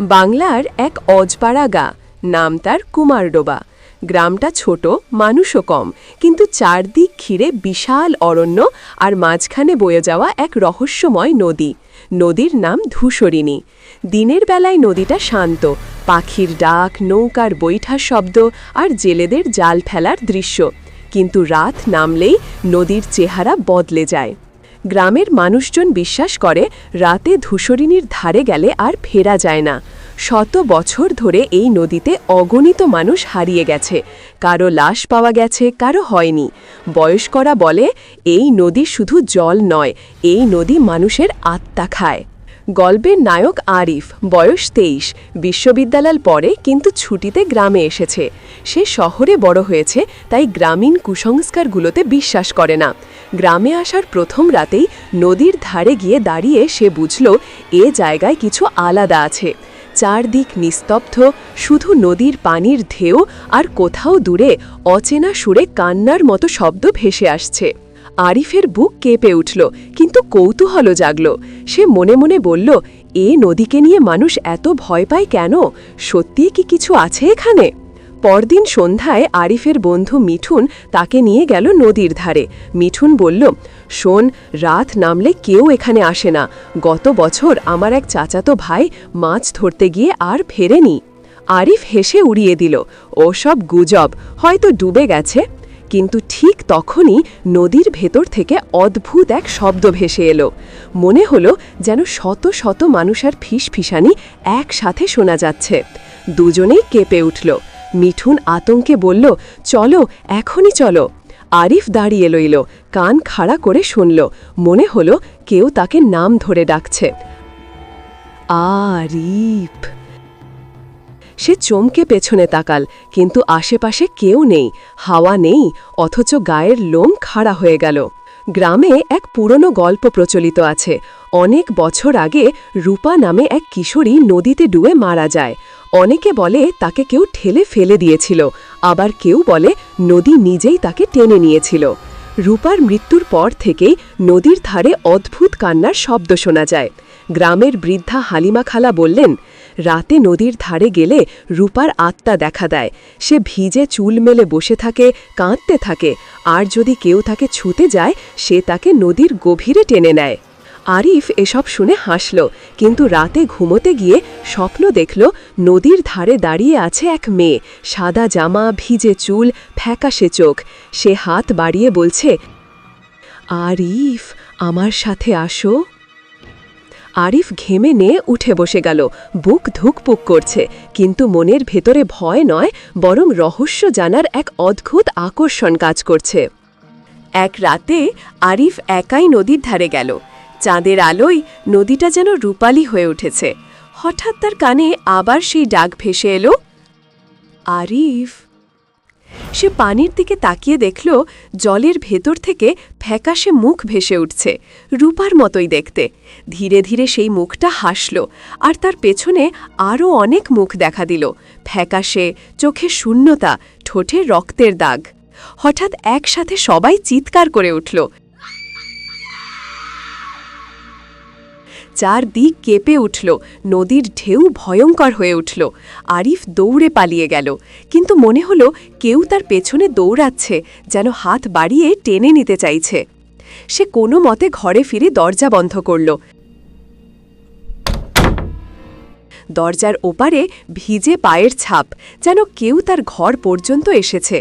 বাংলার এক অজপাড়া গা, নাম তার কুমারডোবা। গ্রামটা ছোট, মানুষও কম, কিন্তু চারদিক ঘিরে বিশাল অরণ্য আর মাঝখানে বয়ে যাওয়া এক রহস্যময় নদী। নদীর নাম ধূসরিণী। দিনের বেলায় নদীটা শান্ত, পাখির ডাক, নৌকার বৈঠার শব্দ আর জেলেদের জাল ফেলার দৃশ্য। কিন্তু রাত নামলেই নদীর চেহারা বদলে যায়। গ্রামের মানুষজন বিশ্বাস করে, রাতে ধূসরিণীর ধারে গেলে আর ফেরা যায় না। শত বছর ধরে এই নদীতে অগণিত মানুষ হারিয়ে গেছে। কারও লাশ পাওয়া গেছে, কারও হয়নি। বয়স্করা বলে, এই নদী শুধু জল নয়, এই নদী মানুষের আত্মা খায়। গল্পের নায়ক আরিফ, বয়স তেইশ। বিশ্ববিদ্যালয় পরে কিন্তু ছুটিতে গ্রামে এসেছে। সে শহরে বড় হয়েছে, তাই গ্রামীণ কুসংস্কারগুলোতে বিশ্বাস করে না। গ্রামে আসার প্রথম রাতেই নদীর ধারে গিয়ে দাঁড়িয়ে সে বুঝল, এ জায়গায় কিছু আলাদা আছে। চারদিক নিস্তব্ধ, শুধু নদীর পানির ঢেউ আর কোথাও দূরে অচেনা সুরে কান্নার মতো শব্দ ভেসে আসছে। আরিফের বুক কেঁপে উঠল, কিন্তু কৌতূহলও জাগল। সে মনে মনে বলল, এ নদীকে নিয়ে মানুষ এত ভয় পায় কেন? সত্যিই কি কিছু আছে এখানে? পরদিন সন্ধ্যায় আরিফের বন্ধু মিঠুন তাকে নিয়ে গেল নদীর ধারে। মিঠুন বলল, শোন, রাত নামলে কেউ এখানে আসে না। গত বছর আমার এক চাচাতো ভাই মাছ ধরতে গিয়ে আর ফেরেনি। আরিফ হেসে উড়িয়ে দিল ও সব গুজব, হয়তো ডুবে গেছে। কিন্তু ঠিক তখনই নদীর ভেতর থেকে অদ্ভুত এক শব্দ ভেসে এলো। মনে হলো যেন শত শত মানুষের ফিসফিসানি একসাথে শোনা যাচ্ছে। দুজনেই কেঁপে উঠল। মিঠুন আতঙ্কে বলল, চলো, এখনই চলো। আরিফ দাঁড়িয়ে লইল কান খাড়া করে শুনল। মনে হলো কেউ তাকে নাম ধরে ডাকছে। আরিফ! সে চমকে পেছনে তাকাল, কিন্তু আশেপাশে কেউ নেই, হাওয়া নেই, অথচ গায়ের লোম খাড়া হয়ে গেল। গ্রামে এক পুরনো গল্প প্রচলিত আছে। অনেক বছর আগে রূপা নামে এক কিশোরী নদীতে ডুবে মারা যায়। অনেকে বলে তাকে কেউ ঠেলে ফেলে দিয়েছিল, আবার কেউ বলে নদী নিজেই তাকে টেনে নিয়েছিল। রূপার মৃত্যুর পর থেকেই নদীর ধারে অদ্ভুত কান্নার শব্দ শোনা যায়। গ্রামের বৃদ্ধা হালিমা খালা বললেন রাতে নদীর ধারে গেলে রূপার আত্মা দেখা দেয়। সে ভিজে চুল মেলে বসে থাকে, কাঁদতে থাকে। আর যদি কেউ তাকে ছুতে যায়, সে তাকে নদীর গভীরে টেনে নেয়। আরিফ এসব শুনে হাসল, কিন্তু রাতে ঘুমোতে গিয়ে স্বপ্ন দেখল, নদীর ধারে দাঁড়িয়ে আছে এক মেয়ে। সাদা জামা, ভিজে চুল, ফ্যাকাশে চোখ। সে হাত বাড়িয়ে বলছে, আরিফ, আমার সাথে আসো। আরিফ ঘেমে নিয়ে উঠে বসে গেল। বুক ধুকপুক করছে। কিন্তু মনের ভেতরে ভয় নয়, বরং রহস্য জানার এক অদ্ভুত আকর্ষণ কাজ করছে। এক রাতে আরিফ একাই নদীর ধারে গেল। চাঁদের আলোয় নদীটা যেন রূপালি হয়ে উঠেছে। হঠাৎ তার কানে আবার সেই ডাক ভেসে এলো, আরিফ! সে পানির দিকে তাকিয়ে দেখল জলের ভেতর থেকে ফ্যাকাশে মুখ ভেসে উঠছে, রূপার মতোই দেখতে। ধীরে ধীরে সেই মুখটা হাসল আর তার পেছনে আরও অনেক মুখ দেখা দিল, ফ্যাকাশে, চোখে শূন্যতা, ঠোঁটে রক্তের দাগ। হঠাৎ একসাথে সবাই চিৎকার করে উঠল চারদিক কেঁপে উঠল, নদীর ঢেউ ভয়ঙ্কর হয়ে উঠল। আরিফ দৌড়ে পালিয়ে গেল, কিন্তু মনে হলো কেউ তার পেছনে দৌড়াচ্ছে, যেন হাত বাড়িয়ে টেনে নিতে চাইছে। সে কোনো মতে ঘরে ফিরে দরজা বন্ধ করল। দরজার ওপারে ভিজে পায়ের ছাপ, যেন কেউ তার ঘর পর্যন্ত এসেছে।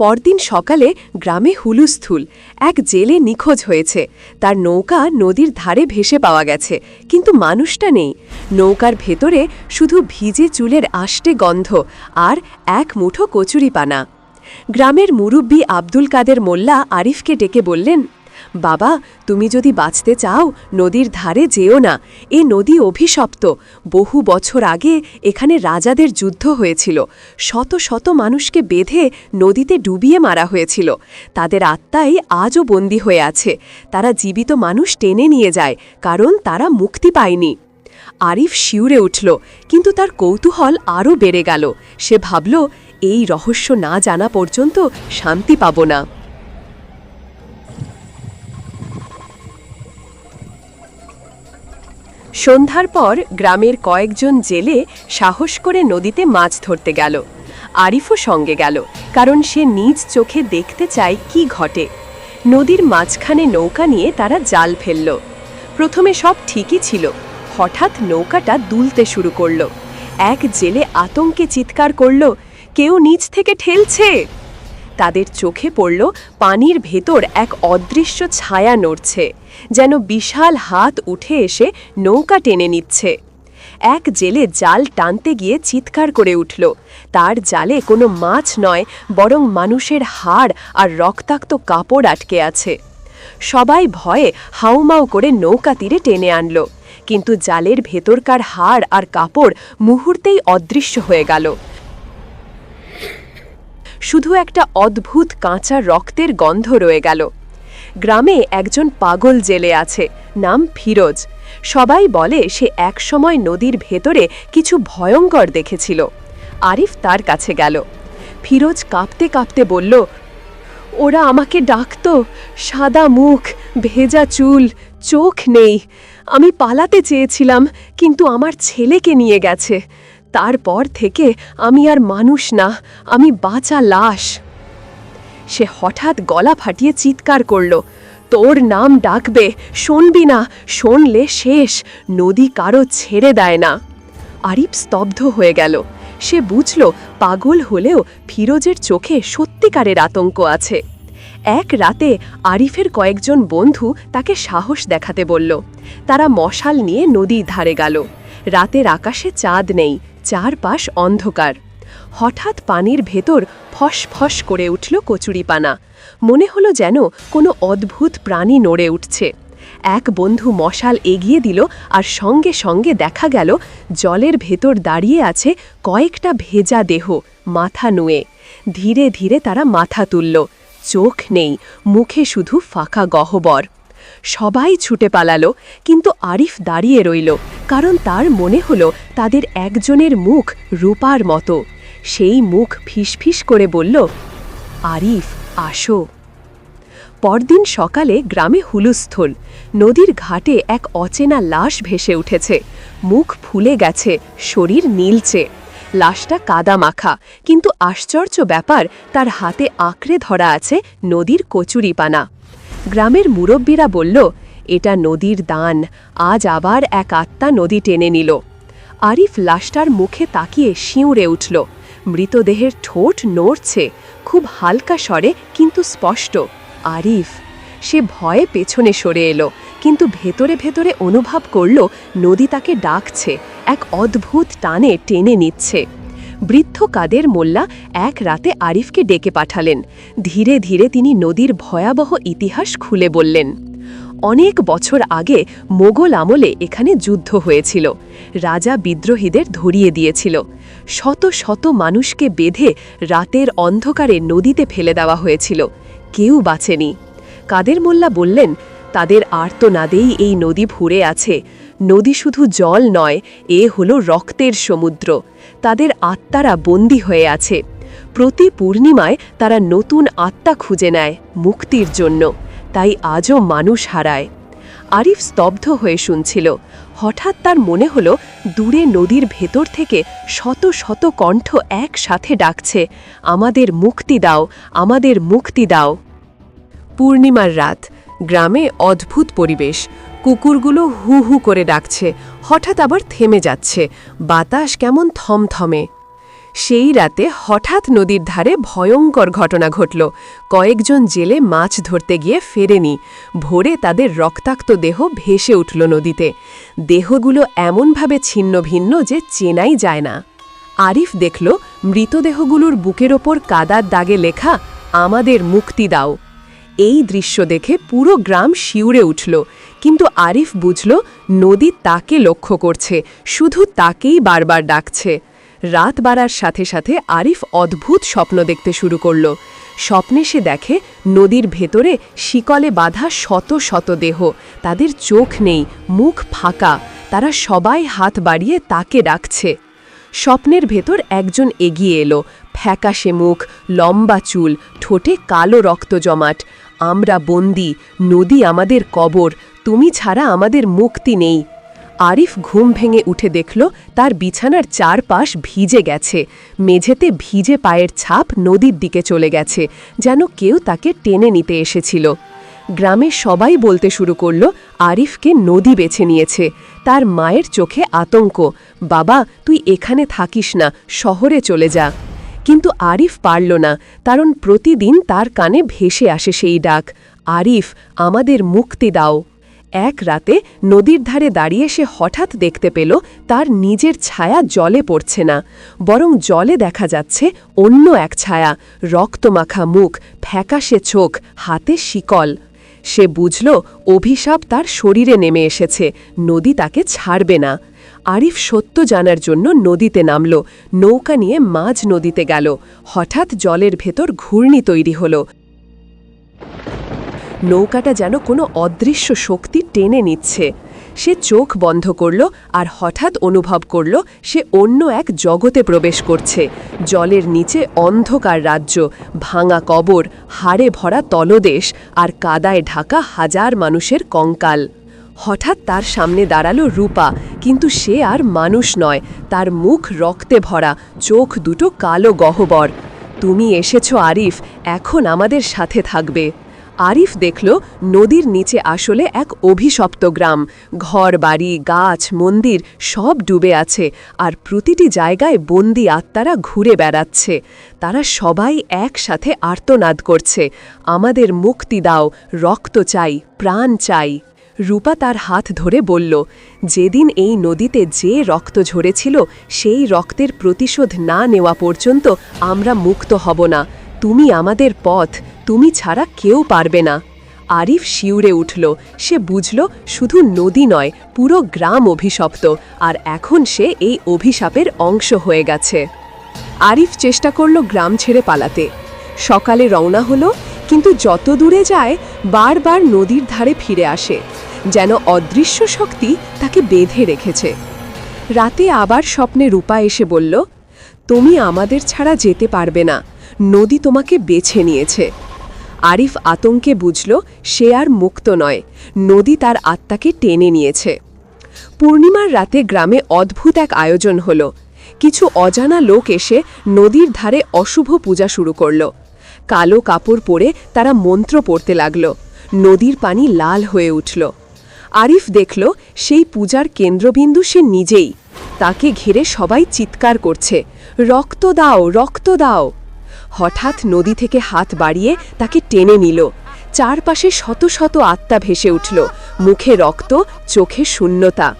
পরদিন সকালে গ্রামে হুলুস্থুল, এক জেলে নিখোঁজ হয়েছে। তার নৌকা নদীর ধারে ভেসে পাওয়া গেছে, কিন্তু মানুষটা নেই। নৌকার ভেতরে শুধু ভিজে চুলের আষ্টে গন্ধ আর এক মুঠো কচুরি পানা গ্রামের মুরব্বী আব্দুল কাদের মোল্লা আরিফকে ডেকে বললেন বাবা, তুমি যদি বাঁচতে চাও, নদীর ধারে যেও না। এ নদী অভিশপ্ত। বহু বছর আগে এখানে রাজাদের যুদ্ধ হয়েছিল। শত শত মানুষকে বেঁধে নদীতে ডুবিয়ে মারা হয়েছিল। তাদের আত্মাই আজও বন্দী হয়ে আছে। তারা জীবিত মানুষ টেনে নিয়ে যায়, কারণ তারা মুক্তি পায়নি। আরিফ শিউরে উঠল, কিন্তু তার কৌতূহল আরও বেড়ে গেল। সে ভাবল, এই রহস্য না জানা পর্যন্ত শান্তি পাব না। সন্ধ্যার পর গ্রামের কয়েকজন জেলে সাহস করে নদীতে মাছ ধরতে গেল। আরিফও সঙ্গে গেল, কারণ সে নিজ চোখে দেখতে চায় কি ঘটে। নদীর মাঝখানে নৌকা নিয়ে তারা জাল ফেলল। প্রথমে সব ঠিকই ছিল, হঠাৎ নৌকাটা দুলতে শুরু করল। এক জেলে আতঙ্কে চিৎকার করল, কেউ নিচ থেকে ঠেলছে? তাদের চোখে পড়ল পানির ভেতর এক অদৃশ্য ছায়া নড়ছে, যেন বিশাল হাত উঠে এসে নৌকা টেনে নিচ্ছে। এক জেলে জাল টানতে গিয়ে চিৎকার করে উঠল। তার জালে কোনো মাছ নয়, বরং মানুষের হাড় আর রক্তাক্ত কাপড় আটকে আছে। সবাই ভয়ে হাউমাউ করে নৌকা তীরে টেনে আনলো, কিন্তু জালের ভেতরকার হাড় আর কাপড় মুহূর্তেই অদৃশ্য হয়ে গেল। শুধু একটা অদ্ভুত কাঁচা রক্তের গন্ধ রয়ে গেল। গ্রামে একজন পাগল জেলে আছে, নাম ফিরোজ। সবাই বলে সে একসময় নদীর ভেতরে কিছু ভয়ঙ্কর দেখেছিল। আরিফ তার কাছে গেল। ফিরোজ কাঁপতে কাঁপতে বলল, ওরা আমাকে ডাকতো, সাদা মুখ, ভেজা চুল, চোখ নেই। আমি পালাতে চেয়েছিলাম, কিন্তু আমার ছেলেকে নিয়ে গেছে। তারপর থেকে আমি আর মানুষ না, আমি বাঁচা লাশ। সে হঠাৎ গলা ফাটিয়ে চিৎকার করল, তোর নাম ডাকবে, শুনবি না, শুনলে শেষ, নদী কারও ছেড়ে দেয় না। আরিফ স্তব্ধ হয়ে গেল। সে বুঝল, পাগল হলেও ফিরোজের চোখে সত্যিকারের আতঙ্ক আছে। এক রাতে আরিফের কয়েকজন বন্ধু তাকে সাহস দেখাতে বলল। তারা মশাল নিয়ে নদীর ধারে গেল। রাতের আকাশে চাঁদ নেই চারপাশ অন্ধকার। হঠাৎ পানির ভেতর ফস ফস করে উঠল কচুরিপানা মনে হলো যেন কোনো অদ্ভুত প্রাণী নড়ে উঠছে। এক বন্ধু মশাল এগিয়ে দিল আর সঙ্গে সঙ্গে দেখা গেল জলের ভেতর দাঁড়িয়ে আছে কয়েকটা ভেজা দেহ, মাথা নুয়ে। ধীরে ধীরে তারা মাথা তুলল। চোখ নেই, মুখে শুধু ফাঁকা গহ্বর। সবাই ছুটে পালালো, কিন্তু আরিফ দাঁড়িয়ে রইল, কারণ তার মনে হলো তাদের একজনের মুখ রূপার মতো। সেই মুখ ফিসফিস করে বলল, আরিফ, আসো। পরদিন সকালে গ্রামে হুলুস্থল, নদীর ঘাটে এক অচেনা লাশ ভেসে উঠেছে। মুখ ফুলে গেছে, শরীর নীলচে। লাশটা কাদা মাখা কিন্তু আশ্চর্য ব্যাপার, তার হাতে আঁকড়ে ধরা আছে নদীর কচুরিপানা। গ্রামের মুরব্বীরা বলল, এটা নদীর দান। আজ আবার এক আত্মা নদী টেনে নিল। আরিফ লাশটার মুখে তাকিয়ে শিউরে উঠল। মৃতদেহের ঠোঁট নড়ছে, খুব হালকা স্বরে কিন্তু স্পষ্ট। আরিফ, সে ভয়ে পেছনে সরে এলো, কিন্তু ভেতরে ভেতরে অনুভব করল, নদী তাকে ডাকছে, এক অদ্ভুত টানে টেনে নিচ্ছে। বৃদ্ধ কাদের মোল্লা এক রাতে আরিফকে ডেকে পাঠালেন। ধীরে ধীরে তিনি নদীর ভয়াবহ ইতিহাস খুলে বললেন। অনেক বছর আগে মোগল আমলে এখানে যুদ্ধ হয়েছিল। রাজা বিদ্রোহীদের ধরিয়ে দিয়েছিল। শত শত মানুষকে বেঁধে রাতের অন্ধকারে নদীতে ফেলে দেওয়া হয়েছিল। কেউ বাঁচেনি। কাদের মোল্লা বললেন, তাদের আর্তনাদেই এই নদী ভুরে আছে। নদী শুধু জল নয়, এ হলো রক্তের সমুদ্র। তাদের আত্মারা বন্দী হয়ে আছে। প্রতি পূর্ণিমায় তারা নতুন আত্মা খুঁজে নেয় মুক্তির জন্য, তাই আজও মানুষ হারায়। আরিফ স্তব্ধ হয়ে শুনছিল। হঠাৎ তার মনে হলো, দূরে নদীর ভেতর থেকে শত শত কণ্ঠ একসাথে ডাকছে, আমাদের মুক্তি দাও, আমাদের মুক্তি দাও। পূর্ণিমার রাত, গ্রামে অদ্ভুত পরিবেশ, কুকুরগুলো হু হু করে ডাকছে হঠাৎ আবার থেমে যাচ্ছে। বাতাস কেমন থমথমে। সেই রাতে হঠাৎ নদীর ধারে ভয়ঙ্কর ঘটনা ঘটল। কয়েকজন জেলে মাছ ধরতে গিয়ে ফেরেনি। ভোরে তাদের রক্তাক্ত দেহ ভেসে উঠল নদীতে। দেহগুলো এমনভাবে ছিন্ন ভিন্ন যে চেনাই যায় না। আরিফ দেখল, মৃতদেহগুলোর বুকের ওপর কাদার দাগে লেখা, আমাদের মুক্তি দাও। এই দৃশ্য দেখে পুরো গ্রাম শিউরে উঠল। কিন্তু আরিফ বুঝল, নদী তাকে লক্ষ্য করছে, শুধু তাকেই বারবার ডাকছে। রাত বাড়ার সাথে সাথে আরিফ অদ্ভুত স্বপ্ন দেখতে শুরু করল। স্বপ্নে সে দেখে, নদীর ভেতরে শিকলে বাঁধা শত শত দেহ। তাদের চোখ নেই, মুখ ফাঁকা। তারা সবাই হাত বাড়িয়ে তাকে ডাকছে। স্বপ্নের ভেতর একজন এগিয়ে এলো। ফ্যাকাশে মুখ, লম্বা চুল, ঠোঁটে কালো রক্ত জমাট। আমরা বন্দি, নদী আমাদের কবর, তুমি ছাড়া আমাদের মুক্তি নেই। আরিফ ঘুম ভেঙে উঠে দেখল, তার বিছানার চারপাশ ভিজে গেছে। মেঝেতে ভিজে পায়ের ছাপ নদীর দিকে চলে গেছে, যেন কেউ তাকে টেনে নিতে এসেছিল। গ্রামে সবাই বলতে শুরু করল, আরিফকে নদী বেছে নিয়েছে। তার মায়ের চোখে আতঙ্ক, বাবা, তুই এখানে থাকিস না, শহরে চলে যা। কিন্তু আরিফ পারল না, কারণ প্রতিদিন তার কানে ভেসে আসে সেই ডাক, আরিফ, আমাদের মুক্তি দাও। এক রাতে নদীর ধারে দাঁড়িয়ে সে হঠাৎ দেখতে পেল তার নিজের ছায়া জলে পড়ছে না, বরং জলে দেখা যাচ্ছে অন্য এক ছায়া, রক্তমাখা মুখ, ফ্যাকাশে চোখ, হাতে শিকল। সে বুঝল অভিশাপ তার শরীরে নেমে এসেছে, নদী তাকে ছাড়বে না। আরিফ সত্য জানার জন্য নদীতে নামল। নৌকা নিয়ে মাঝ নদীতে গেল। হঠাৎ জলের ভেতর ঘূর্ণি তৈরি হল। নৌকাটা যেন কোনো অদৃশ্য শক্তি টেনে নিচ্ছে। সে চোখ বন্ধ করল আর হঠাৎ অনুভব করল সে অন্য এক জগতে প্রবেশ করছে। জলের নিচে অন্ধকার রাজ্য, ভাঙা কবর, হাড়ে ভরা তলদেশ আর কাদায় ঢাকা হাজার মানুষের কঙ্কাল। হঠাৎ তার সামনে দাঁড়াল রূপা, কিন্তু সে আর মানুষ নয়, তার মুখ রক্তে ভরা, চোখ দুটো কালো গহ্বর। তুমি এসেছ আরিফ, এখন আমাদের সাথে থাকবে। আরিফ দেখল নদীর নিচে আসলে এক অভিশপ্ত গ্রাম। ঘর, বাড়ি, গাছ, মন্দির সব ডুবে আছে, আর প্রতিটি জায়গায় বন্দি আত্মারা ঘুরে বেড়াচ্ছে। তারা সবাই একসাথে আর্তনাদ করছে। আমাদের মুক্তি দাও, রক্ত চাই, প্রাণ চাই। রূপা তার হাত ধরে বলল, যেদিন এই নদীতে যে রক্ত ঝরেছিল, সেই রক্তের প্রতিশোধ না নেওয়া পর্যন্ত আমরা মুক্ত হব না। তুমি আমাদের পথ, তুমি ছাড়া কেউ পারবে না। আরিফ শিউরে উঠল। সে বুঝল, শুধু নদী নয়, পুরো গ্রাম অভিশপ্ত, আর এখন সে এই অভিশাপের অংশ হয়ে গেছে। আরিফ চেষ্টা করল গ্রাম ছেড়ে পালাতে। সকালে রওনা হলো কিন্তু যত দূরে যায়, বারবার নদীর ধারে ফিরে আসে, যেন অদৃশ্য শক্তি তাকে বেঁধে রেখেছে। রাতে আবার স্বপ্নে রূপা এসে বলল, তুমি আমাদের ছাড়া যেতে পারবে না, নদী তোমাকে বেছে নিয়েছে। আরিফ আতঙ্কে বুঝল, সে আর মুক্ত নয়, নদী তার আত্মাকে টেনে নিয়েছে। পূর্ণিমার রাতে গ্রামে অদ্ভুত এক আয়োজন হল। কিছু অজানা লোক এসে নদীর ধারে অশুভ পূজা শুরু করল। কালো কাপড় পরে তারা মন্ত্র পড়তে লাগল। নদীর পানি লাল হয়ে উঠল। আরিফ দেখল সেই পূজার কেন্দ্রবিন্দু সে নিজেই। তাকে ঘিরে সবাই চিৎকার করছে, রক্ত দাও রক্ত দাও! হঠাৎ নদী থেকে হাত বাড়িয়ে তাকে টেনে নিল। চারপাশে শত শত আত্মা ভেসে উঠল, মুখে রক্ত, চোখে শূন্যতা।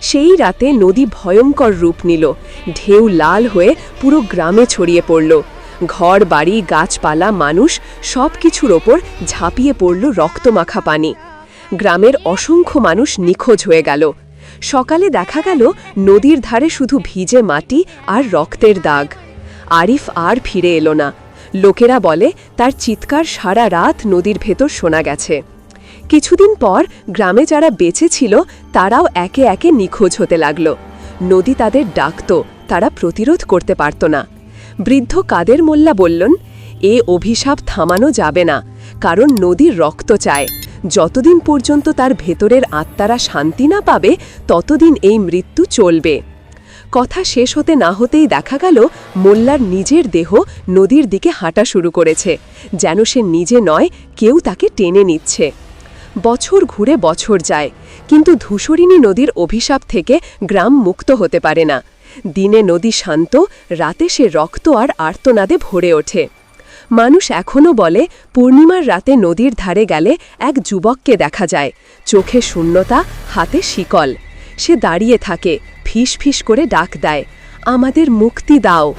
সেই রাতে নদী ভয়ঙ্কর রূপ নিল, ঢেউ লাল হয়ে পুরো গ্রামে ছড়িয়ে পড়ল। ঘর, বাড়ি, গাছপালা, মানুষ সব কিছুর ওপর ঝাঁপিয়ে পড়ল রক্তমাখা পানি। গ্রামের অসংখ্য মানুষ নিখোঁজ হয়ে গেল। সকালে দেখা গেল নদীর ধারে শুধু ভিজে মাটি আর রক্তের দাগ। আরিফ আর ফিরে এলো না। লোকেরা বলে, তার চিৎকার সারা রাত নদীর ভেতর শোনা গেছে। কিছুদিন পর গ্রামে যারা বেঁচে ছিল, তারাও একে একে নিখোঁজ হতে লাগল। নদী তাদের ডাকত, তারা প্রতিরোধ করতে পারত না। বৃদ্ধ কাদের মোল্লা বললেন, এ অভিশাপ থামানো যাবে না, কারণ নদীর রক্ত চায়। যতদিন পর্যন্ত তার ভেতরের আত্মারা শান্তি না পাবে, ততদিন এই মৃত্যু চলবে কথা শেষ হতে না হতেই দেখা গেল, মোল্লার নিজের দেহ নদীর দিকে হাঁটা শুরু করেছে, যেন সে নিজে নয়, কেউ তাকে টেনে নিচ্ছে। বছর ঘুরে বছর যায়, কিন্তু ধূসরিণী নদীর অভিশাপ থেকে গ্রাম মুক্ত হতে পারে না। দিনে নদী শান্ত, রাতে সে রক্ত আর আর্তনাদে ভরে ওঠে। মানুষ এখনও বলে, পূর্ণিমার রাতে নদীর ধারে গেলে এক যুবককে দেখা যায়। চোখে শূন্যতা, হাতে শিকল। সে দাঁড়িয়ে থাকে, ফিস ফিস করে ডাক দেয়, আমাদের মুক্তি দাও।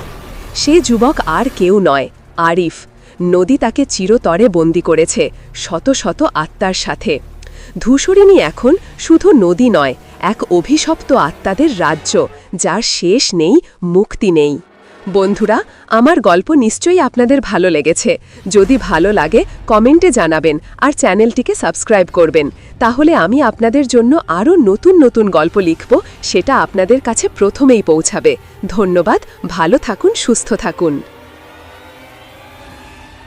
সে যুবক আর কেউ নয়, আরিফ। নদী তাকে চিরতরে বন্দি করেছে, শত শত আত্মার সাথে। ধূসরিণী এখন শুধু নদী নয় এক অভিশপ্ত আত্মাদের রাজ্য, যার শেষ নেই, মুক্তি নেই। বন্ধুরা, আমার গল্প নিশ্চয়ই আপনাদের ভালো লেগেছে। যদি ভালো লাগে, কমেন্টে জানাবেন আর চ্যানেলটিকে সাবস্ক্রাইব করবেন। তাহলে আমি আপনাদের জন্য আরও নতুন নতুন গল্প লিখব, সেটা আপনাদের কাছে প্রথমেই পৌঁছাবে। ধন্যবাদ, ভালো থাকুন, সুস্থ থাকুন।